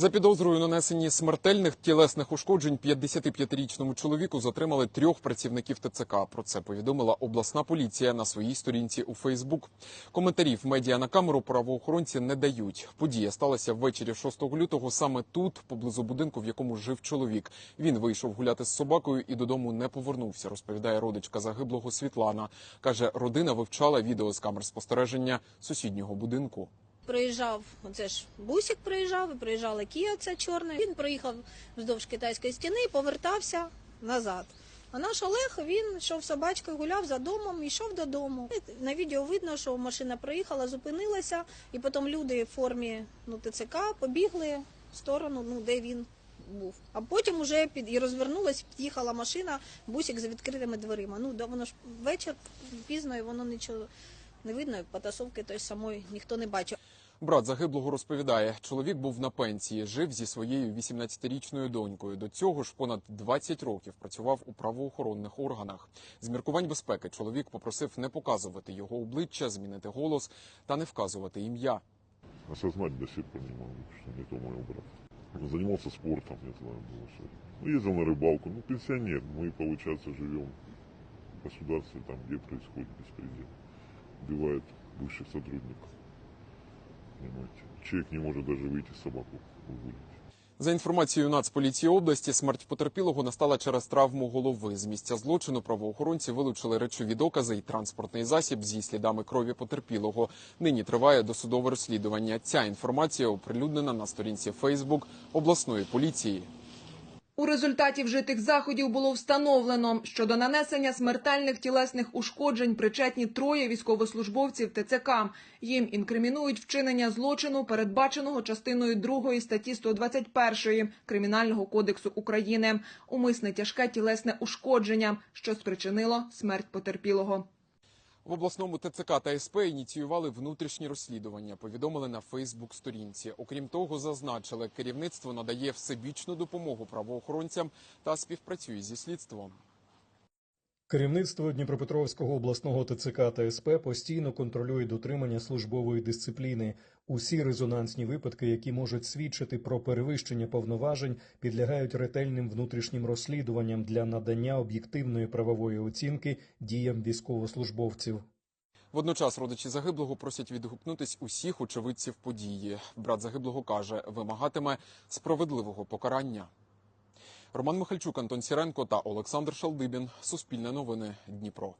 За підозрою нанесенні смертельних тілесних ушкоджень 55-річному чоловіку затримали трьох працівників ТЦК. Про це повідомила обласна поліція на своїй сторінці у Фейсбук. Коментарів медіа на камеру правоохоронці не дають. Подія сталася ввечері 6 лютого саме тут, поблизу будинку, в якому жив чоловік. Він вийшов гуляти з собакою і додому не повернувся. Розповідає родичка загиблого Світлана. каже, родина вивчала відео з камер спостереження сусіднього будинку. Проїжджав, оце ж бусик проїжджав, і проїжджала Кія ця чорна. Він проїхав вздовж китайської стіни і повертався назад. А наш Олег він йшов собачкою, гуляв за домом, йшов додому. На відео видно, що машина проїхала, зупинилася, і потім люди в формі ну, ТЦК побігли в сторону, ну де він був. А потім уже під і розвернулась, під'їхала машина, бусик з відкритими дверима. Ну да воно ж вечір пізно, і воно нічого не видно. Потасовки той самої ніхто не бачив. Брат загиблого розповідає, чоловік був на пенсії, жив зі своєю 18-річною донькою. До цього ж понад 20 років працював у правоохоронних органах. З міркувань безпеки чоловік попросив не показувати його обличчя, змінити голос та не вказувати ім'я. осознать до сих пор не могу, что не то моего брата. Занимался спортом, не знаю, было что. Ну, ездил на рыбалку. Ну, пенсионер. Мы, получается, живем в государстве, там, где происходит беспредел. Убивают бывших сотрудников. Понимаете? Человек не может даже выйти собаку выгулить. За інформацією Нацполіції області, смерть потерпілого настала через травму голови. З місця злочину правоохоронці вилучили речові докази і транспортний засіб зі слідами крові потерпілого. Нині триває досудове розслідування. Ця інформація оприлюднена на сторінці Фейсбук обласної поліції. У результаті вжитих заходів було встановлено, що до нанесення смертельних тілесних ушкоджень причетні троє військовослужбовців ТЦК. Їм інкримінують вчинення злочину, передбаченого частиною 2 статті 121 Кримінального кодексу України, умисне тяжке тілесне ушкодження, що спричинило смерть потерпілого. В обласному ТЦК та СП ініціювали внутрішні розслідування. Повідомили на Фейсбук-сторінці. Окрім того, зазначили, керівництво надає всебічну допомогу правоохоронцям та співпрацює зі слідством. Керівництво Дніпропетровського обласного ТЦК та СП постійно контролює дотримання службової дисципліни. Усі резонансні випадки, які можуть свідчити про перевищення повноважень, підлягають ретельним внутрішнім розслідуванням для надання об'єктивної правової оцінки діям військовослужбовців. Водночас родичі загиблого просять відгукнутись усіх очевидців події. Брат загиблого каже, вимагатиме справедливого покарання. Роман Михальчук, Антон Сіренко та Олександр Шалдибін. Суспільне новини. Дніпро.